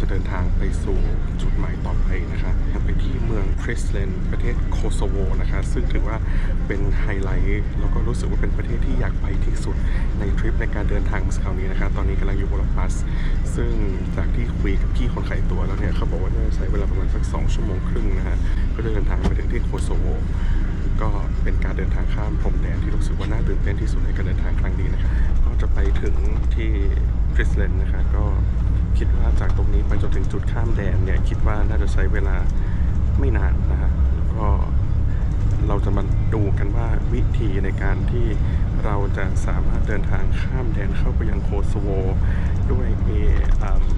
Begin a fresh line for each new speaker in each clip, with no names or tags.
จะเดินทางไปสู่จุดหมายต่อไปนะคะไปที่เมืองพริสเลนประเทศโคโซโวนะคะ ซึ่งถือว่าเป็นไฮไลท์แล้วก็รู้สึกว่าเป็นประเทศที่อยากไปที่สุดในทริปในการเดินทางคราวนี้นะคะ ตอนนี้กำลังอยู่บนรถบัส ซึ่งจากที่คุยกับพี่คนขายตั๋วแล้วเนี่ยเขาบอกว่าน่าจะใช้เวลาประมาณสัก 2 ชั่วโมงครึ่งนะฮะก็จะเดินทางไปถึงที่โคโซโวก็เป็นการเดินทางข้ามพรมแดนที่รู้สึกว่าน่าตื่นเต้นที่สุดในการเดินทางครั้งนี้นะครับก็จะไปถึงที่ฟริสเลนนะคะก็ ถึงจุดข้ามแดนเนี่ยคิดว่าน่าจะใช้เวลาไม่นานนะฮะแล้วก็เราจะมาดูกันว่าวิธีในการที่เราจะสามารถเดินทางข้ามแดนเข้าไปยังโคโซโว ด้วยมี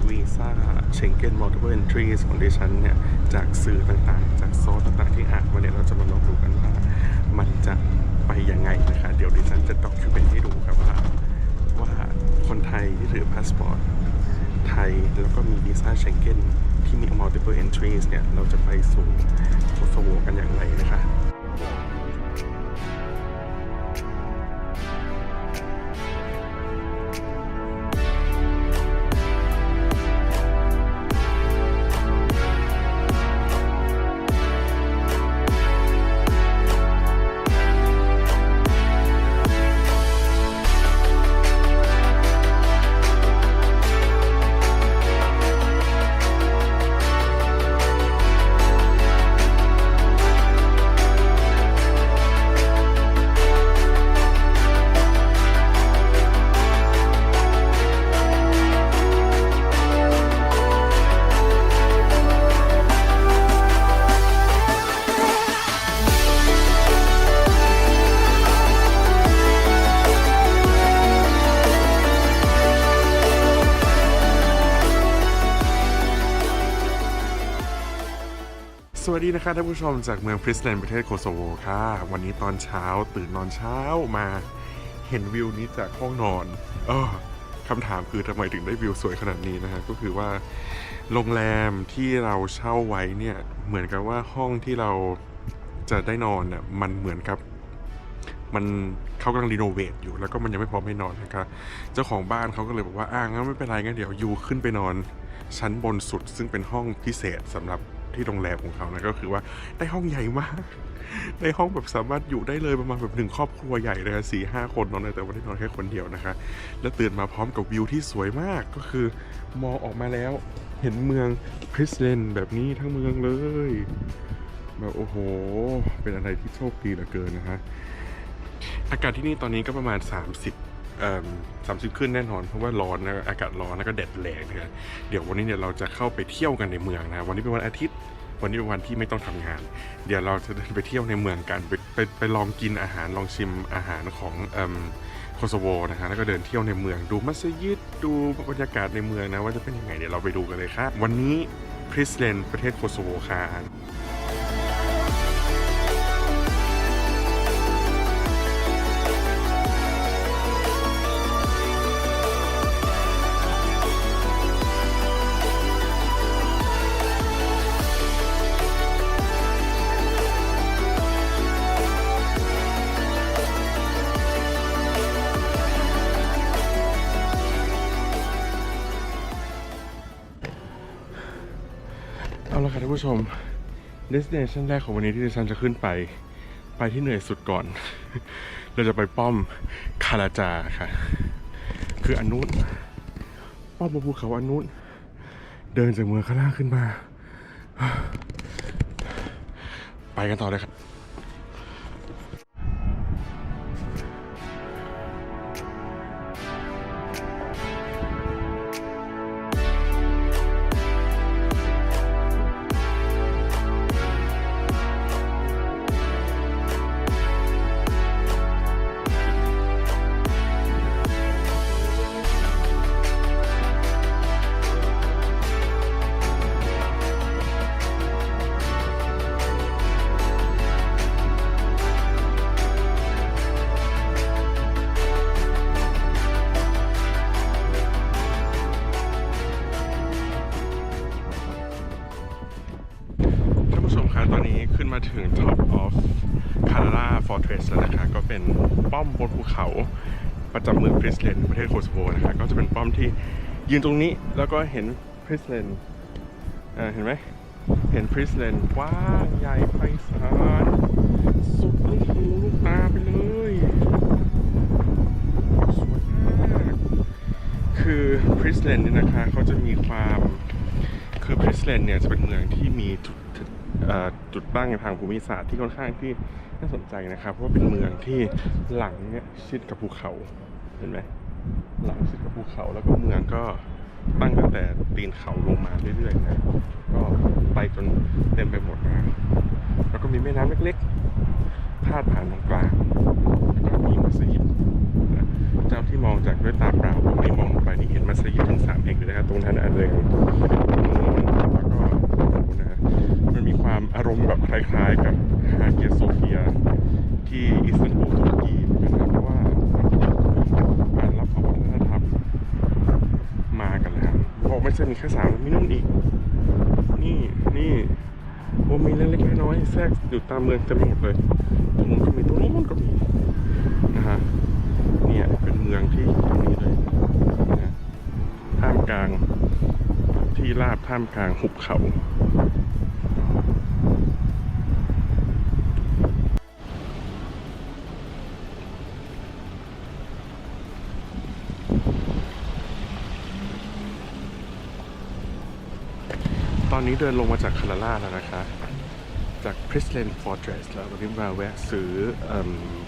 วีซ่าเชงเก้นมัลติเ l ิ entries ของดิฉันเนี่ย จากสื่อต่างๆ จากซอสต่างๆ ที่อ่านมาเนี่ย เราจะมาลองดูกันว่า มันจะไปยังไงนะคะ เดี๋ยวดิฉันจะด็อกิวเมนให้ดูครับว่า ว่าคนไทยที่ถือพาสปอร์ต ไทย แล้วก็มีวีซ่าเชงเก้นที่มี multiple entries เนี่ย เราจะไปสู่โคโซโวกันอย่างไรนะคะ วัสดีนะคะท่านผู้ชมจากเมืองพริสเลนด์ประเทศโคโซโวค่ะ วันนี้ตอนเช้าตื่นนอนเช้ามาเห็นวิวนี้จากห้องนอนเออคำถามคือทำไมถึงได้วิวสวยขนาดนี้นะฮะก็คือว่าโรงแรมที่เราเช่าไว้เนี่ยเหมือนกับว่าห้องที่เราจะได้นอนเนี่ยมันเหมือนกับมันเขากำลังรีโนเวทอยู่แล้วก็มันยังไม่พร้อมให้นอนนะครับเจ้าของบ้านเขาก็เลยบอกว่าอ่างั้นไม่เป็นไรงั้นเดี๋ยวยูขึ้นไปนอนชั้นบนสุดซึ่งเป็นห้องพิเศษสำหรับ ที่โรงแรมของเขานะก็คือว่าได้ห้องใหญ่มากได้ห้องแบบสามารถอยู่ได้เลยประมาณแบบหนึ่งครอบครัวใหญ่เลยสี่ห้าคนนอนแต่ว่าได้นอนแค่คนเดียวนะคะ แล้วตื่นมาพร้อมกับวิวที่สวยมากก็คือมองออกมาแล้วเห็นเมืองพริสเลนแบบนี้ทั้งเมืองเลยแบบโอ้โห เป็นอะไรที่โชคดีเหลือเกินนะฮะอากาศที่นี่ตอนนี้ก็ประมาณ 30 สามสิบขึ้นแน่นอนเพราะว่าร้อนนะอากาศร้อนแล้วก็แดดแรงนะเดี๋ยววันนี้เนี่ยเราจะเข้าไปเที่ยวกันในเมืองนะวันนี้เป็นวันอาทิตย์ วันนี้เป็นวันที่ไม่ต้องทำงาน เดี๋ยวเราจะเดินไปเที่ยวในเมืองกันไปไปไปลองกินอาหารลองชิมอาหารของเอ่มโคโซโวนะฮะแล้วก็เดินเที่ยวในเมืองดูมัสยิดดูบรรยากาศในเมืองนะว่าจะเป็นยังไงเดี๋ยวเราไปดูกันเลยครับวันนี้พริสเลนประเทศโคโซโวค่ะเอา ผู้ชม destination แรกของวันนี้ที่ดิฉันจะขึ้นไป ไปที่เหนื่อยสุดก่อน เราจะไปป้อมคาราจาค่ะ คืออนุ่นป้อมบนภูเขาอนุ่นเดินจากเมืองข้างล่างขึ้นมา ไปกันต่อเลยครับ ประจำเมืองพริสเลนประเทศโคสโวนะคะก็จะเป็นป้อมที่ยืนตรงนี้แล้วก็เห็นพริสเลนเห็นไหมเห็นพริสเลนกว้างใหญ่ไพศาลสุดลูกหูลูกตาไปเลยสวยมากคือพริสเลนเนี่ยนะคะเขาจะมีความคือพริสเลนเนี่ยจะเป็นเมืองที่มีจุดจุดตั้งทางภูมิศาสตร์ที่ค่อนข้างที่น่าสนใจนะครับ เพราะว่าเป็นเมืองที่หลังเนี่ยชิดกับภูเขา เห็นไหมหลังชิดกับภูเขาแล้วก็เมืองก็ตั้งตั้งแต่ตีนเขาลงมาเรื่อยๆนะก็ไปจนเต็มไปหมดนะแล้วก็มีแม่น้ำเล็กๆพาดผ่านตรงกลางแล้วก็มีมัสยิดนะเจ้าที่มองจากด้วยตาเปล่าไม่มองลงไปนี่เห็นมัสยิดถึงสามแห่งเลยนะครับตรงนั้นอันหนึ่งแล้วก็ตรงนู้นนะมันมีความอารมณ์แบบคล้ายๆกับฮาเกียโซเฟียที่อิสตันบูลตุรกีเหมือนกันนะเพราะว่า การรับเอาวัฒนธรรมมากันแล้วเพราะ ไม่ใช่มีแค่สามมีนู่นอีก นี่นี่โอ้มีเล็กๆน้อยๆแทรกอยู่ตามเมืองเต็มไปหมดเลยตรงนู้นก็มีตรงนู้นก็มีนะฮะเนี่ยเป็นเมืองที่ตรงนี้เลยนะท่ามกลางที่ราบท่ามกลางหุบเขา อนนี้เดินลงมาจากคาราล่าแล้วนะคะ จาก p r i s l a n Fortress แล้ววันนี้มาแวะซื้ออ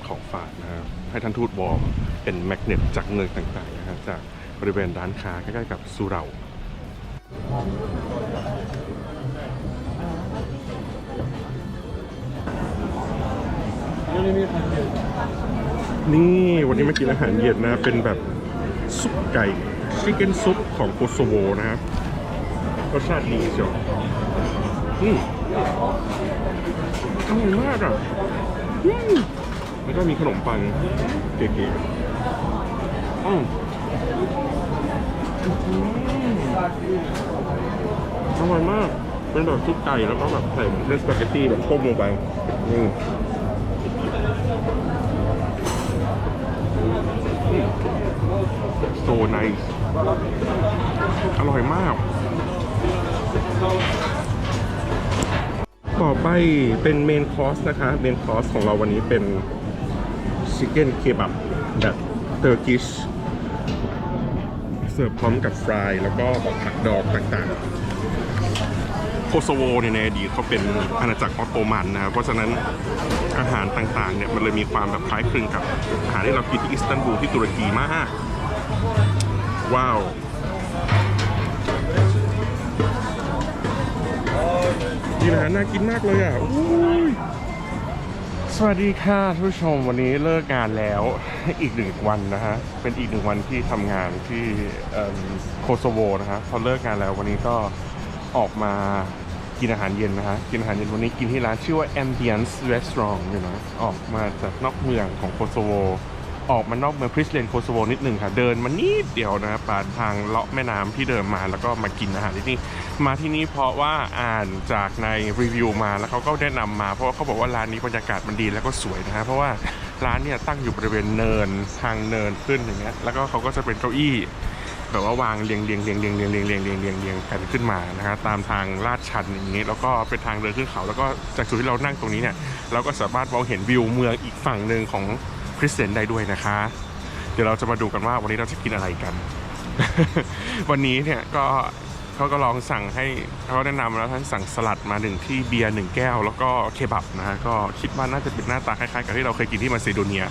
ของฝากนะครับให้ท่านทูตวอมเป็นแมกเนตจากเมืองต่างๆนะฮะจากบริเวณร้านค้าใกล้ๆกับสุเหรานี่วันนี้มากินอาหารเย็นนะ เป็นแบบซุปไก่ชิคเก้นซุปของโคโซโวนะครับ รสชาติดีเชียวอืมอร่อยมากอะอืมแล้วก็มีขนมปังเก๋ๆอืมอร่อยมาก เป็นแบบซุปไก่แล้วก็แบบใส่เส้นสปาเกตตี้แบบต้มลงไปอืมโซไนส์อร่อยมาก ต่อไปเป็นเมนคอร์สนะคะเมนคอร์สของเราวันนี้เป็นชิคเก้นเคบับแบบเตอร์กิชเสิร์ฟพร้อมกับฟราย แล้วก็ผักดองต่างๆ โคโซโวเนี่ยในอดีตเขาเป็นอาณาจักรออตโตมันนะครับ เพราะฉะนั้นอาหารต่างๆเนี่ยมันเลยมีความแบบคล้ายคลึงกับอาหารที่เรากินที่อิสตันบูลที่ตุรกีมาก ว้าว นี่นะน่ากินมากเลยอะสวัสดีค่ะท่านผู้ชมวันนี้เลิกงานแล้วอีกหนึ่งวันนะฮะเป็นอีกหนึ่งวันที่ทำงานที่เอิ่มโคโซโวนะฮะพอเลิกงานแล้ววันนี้ก็ออกมากินอาหารเย็นนะฮะกินอาหารเย็นวันนี้กินที่ร้านชื่อว่า Ambience Restaurant อยู่นะออกมาจากนอกเมืองของโคโซโว ออกมานอกเมืองพริสเลนโคโซโวนิดหนึ่งค่ะ เดินมานิดเดียวนะผ่านทางเลาะแม่น้ำที่เดินมาแล้วก็มากินอาหารที่นี่มาที่นี่เพราะว่าอ่านจากในรีวิวมาแล้วเขาก็แนะนำมา เพราะว่าเขาบอกว่าร้านนี้บรรยากาศมันดีแล้วก็สวยนะฮะเพราะว่าร้านเนี่ยตั้งอยู่บริเวณเนินทางเนินขึ้นอย่างเงี้ยแล้วก็เขาก็จะเป็นเก้าอี้แบบว่าวางเรียงเรียงเรียงเรียงเรียงเรียงเรียงเรียงเรียงเรียงกันขึ้นมานะฮะตามทางลาดชันอย่างนี้ แล้วก็เป็นทางเดินขึ้นเขา แล้วก็จากจุดที่เรานั่งตรงนี้เนี่ยเราก็สามารถมองเห็นวิวเมืองอีกฝั่งหนึ่งของ ริสเตนได้ด้วยนะคะ เดี๋ยวเราจะมาดูกันว่าวันนี้เราจะกินอะไรกัน วันนี้เนี่ยก็เขาก็ลองสั่งให้เขาแนะนำแล้วท่านสั่งสลัดมาหนึ่งที่เบียร์หนึ่งแก้ว แล้วก็เคบับนะฮะก็คิดว่าน่าจะเป็นหน้าตาคล้ายๆกับที่เราเคยกินที่มาซิโดเนีย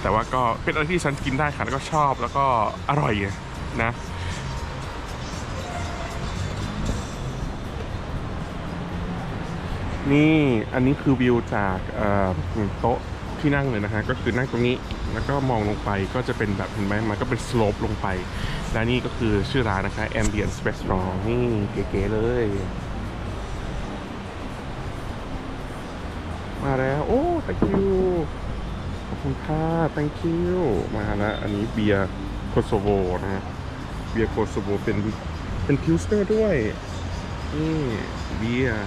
แต่ว่าก็เป็นอะไรที่ฉันกินได้ค่ะแล้วก็ชอบแล้วก็อร่อยนะนี่อันนี้คือวิวจากเอ่อโต๊ะ ที่นั่งเลยนะฮะก็คือนั่งตรงนี้แล้วก็มองลงไปก็จะเป็นแบบเห็นไหมมันก็เป็นสโลปลงไป และนี่ก็คือชื่อร้านนะคะ Ambience Restaurant นี่เก๋ๆเลย มาแล้วโอ้ thank you ขอบคุณค่ะ thank you มาแล้วอันนี้เบียร์โคโซโวนะฮะเบียร์โคโซโวเป็นเป็นพิวสเตอร์ด้วย นี่เบียร์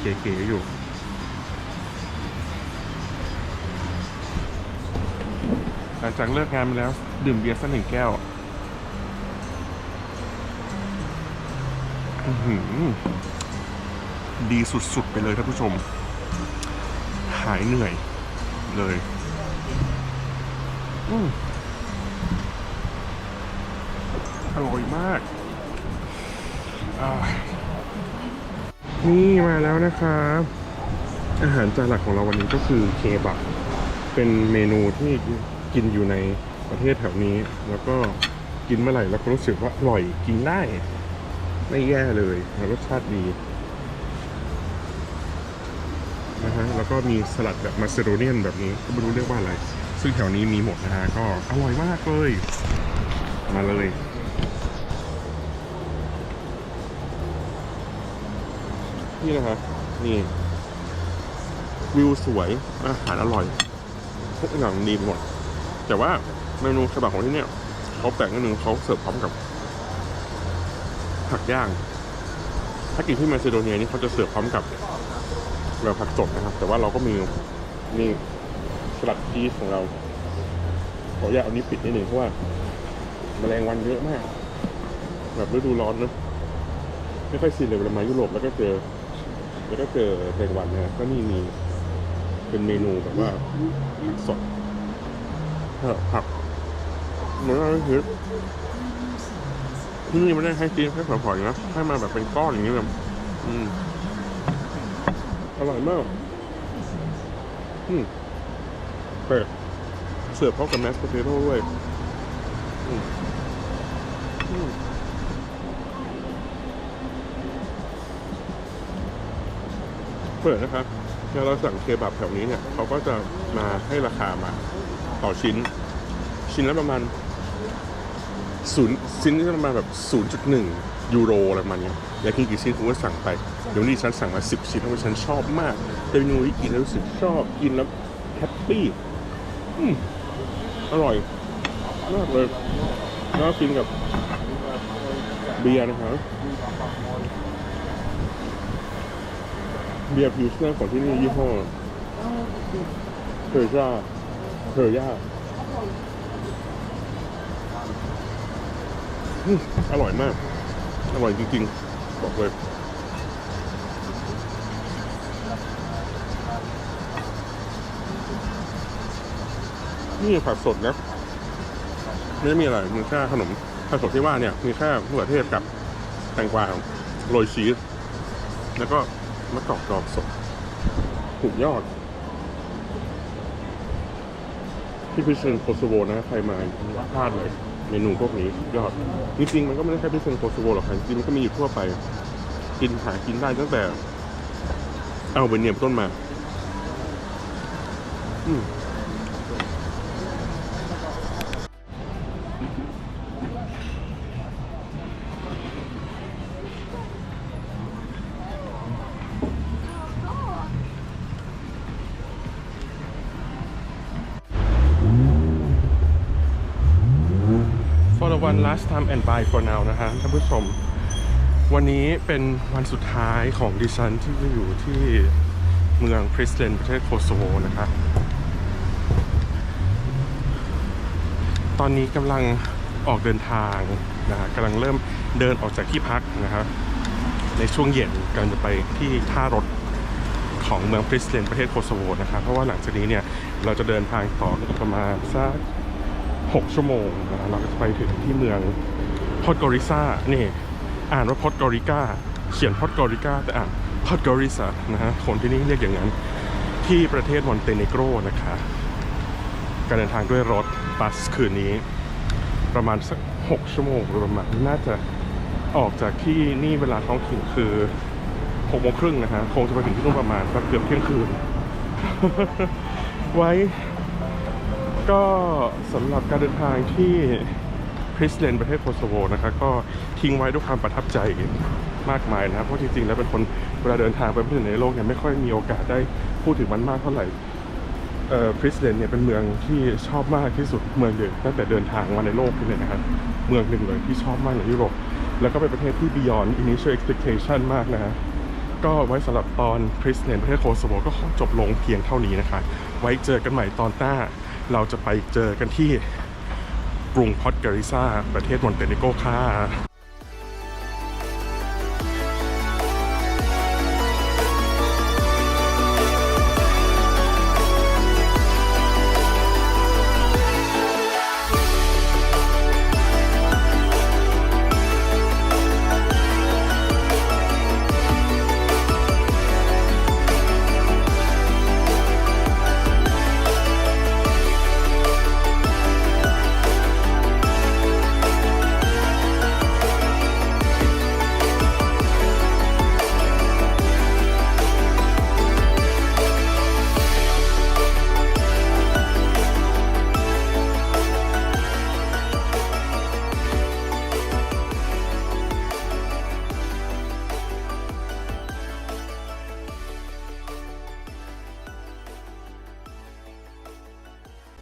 เก๋ๆอยู่ ลังจากเลิกงานมาแล้ว ดื่มเบียร์สักหนึ่งแก้วดีสุดๆ ไปเลยท่านผู้ชม หายเหนื่อยเลยอืมอร่อยมากานี่มาแล้วนะครับ อาหารจานหลักของเราวันนี้ก็คือเคบับ เป็นเมนูที่ กินอยู่ในประเทศแถวนี้ แล้วก็กินเมื่อไหร่เราก็รู้สึกว่าอร่อยกินได้ไม่แย่เลยรสชาติดีนะฮะแล้วก็มีสลัดแบบมาซิโดเนียนแบบนี้ก็ไม่รู้เรียกว่าอะไร ซึ่งแถวนี้มีหมดนะฮะก็อร่อยมากเลย มาเลยนี่นะครับนี่วิวสวยอาหารอร่อยทุกอย่างดีหมด แต่ว่าเมนูฉบับของที่เนี่ยเขาแปลกนิดนึงเขาเสิร์ฟพร้อมกับผักย่าง ถ้ากินที่มาซิโดเนียนี่เขาจะเสิร์ฟพร้อมกับแบบผักสดนะครับ แต่ว่าเราก็มีนี่สลัดชีสของเราขออยากเอานี้ปิดนิดหนึ่งเพราะว่าแมลงวันเยอะมาก แบบฤดูร้อนเนอะไม่ค่อยชินเลยเวลามายุโรปแล้วก็เจอ แล้วก็เจอแมลงวันนะก็นี่มีเป็นเมนูแบบว่าผักสด เออผักเหมือนอะไรคือที่นี่ไม่ได้ให้กินแค่ฝอยๆนะให้มาแบบเป็นก้อนอย่างนี้เลยอืมอร่อยมาก อืมเปิดเสิร์ฟพร้อมกับแมสโพเตโต้ด้วยอืมอืมเปิดนะครับเวลาเราสั่งเคบับแถวนี้เนี่ย เขาก็จะมาให้ราคามา ต่อชิ้น ชิ้นละประมาณศูนย์ชิ้นที่ประมาณแบบ 0.1 ยูโรอะไรประมาณนี้อยากกินกี่ชิ้นคุณก็สั่งไป เดี๋ยวนี้ฉันสั่งมา 10 ชิ้นเพราะว่าฉันชอบมากเป็นเมนูที่กินแล้วรู้สึกชอบกินแล้วแฮปปี้อืมอร่อยมากเลยแล้วกินกับเบียร์นะครับเบียร์พิวเซอร์ของที่นี่ยี่ห้อเทอร์ย่า เทอร์ย่าอืมอร่อยมาก อร่อยจริงๆ บอกเลยนี่ผักสดนะไม่ได้มีอะไรมีแค่ขนมผักสดที่ว่าเนี่ย มีแค่มะเขือเทศกับแตงกวาโรยชีสแล้วก็มะกอกดอกสดถูกยอด ที่พิเศษโคโซโวนะใครมาพลาดเลยเมนูพวกนี้ยอดจริงๆมันก็ไม่ได้แค่พิเศษโคโซโวหรอกครับจริงมันก็มีอยู่ทั่วไป กินหากินได้ตั้งแต่ เอาไปเนียมต้นมา อืม the one last time and bye for now นะฮะท่านผู้ชม วันนี้เป็นวันสุดท้ายของดิฉันที่จะอยู่ที่เมืองพริสเลนประเทศโคโซโวนะครับตอนนี้กำลังออกเดินทางนะฮะกำลังเริ่มเดินออกจากที่พักนะครับในช่วงเย็นกำลังจะไปที่ท่ารถของเมืองพริสเลนประเทศโคโซโวนะครับเพราะว่าหลังจากนี้เนี่ยเราจะเดินทางต่ออีกประมาณสัก 6 ชั่วโมงนะเราจะไปถึงที่เมืองพอดกอริซานี่ อ่านว่าพอดกอริกาเขียนพอดกอริกาแต่อ่านพอดกอริซานะฮะคนที่นี่เรียกอย่างนั้น ที่ประเทศมอนเตเนโกรนะคะการเดินทางด้วยรถบัสคืนนี้ ประมาณสัก6ชั่วโมงโดยประมาณน่าจะออกจากที่นี่เวลาท้องถิ่นคือ6โมงครึ่งนะฮะคงจะไปถึงที่นู่นประมาณสักเกือบเที่ยงคืน ไว้ ก็สำหรับการเดินทางที่พริสเลนประเทศโคโซโวนะครับก็ทิ้งไว้ด้วยความประทับใจมากมายนะครับเพราะจริงๆ แล้วเป็นคนเวลาเดินทางไปประเทศไหนในโลกเนี่ยไม่ค่อยมีโอกาสได้พูดถึงมันมากเท่าไหร่เอ่อพริสเลนเนี่ยเป็นเมืองที่ชอบมากที่สุดเมืองเดียวตั้งแต่เดินทางมาในโลกนี่เลยนะครับเมืองหนึ่งเลยที่ชอบมากในยุโรปแล้วก็เป็นประเทศที่ beyond initial expectation มากนะฮะก็ไว้สำหรับตอนพริสเนนประเทศโคโซโวก็ขอจบลงเพียงเท่านี้นะคะ ไว้เจอกันใหม่ตอนหน้า เราจะไปเจอกันที่กรุงพอดการิซาประเทศมอนเตเนโกค่ะ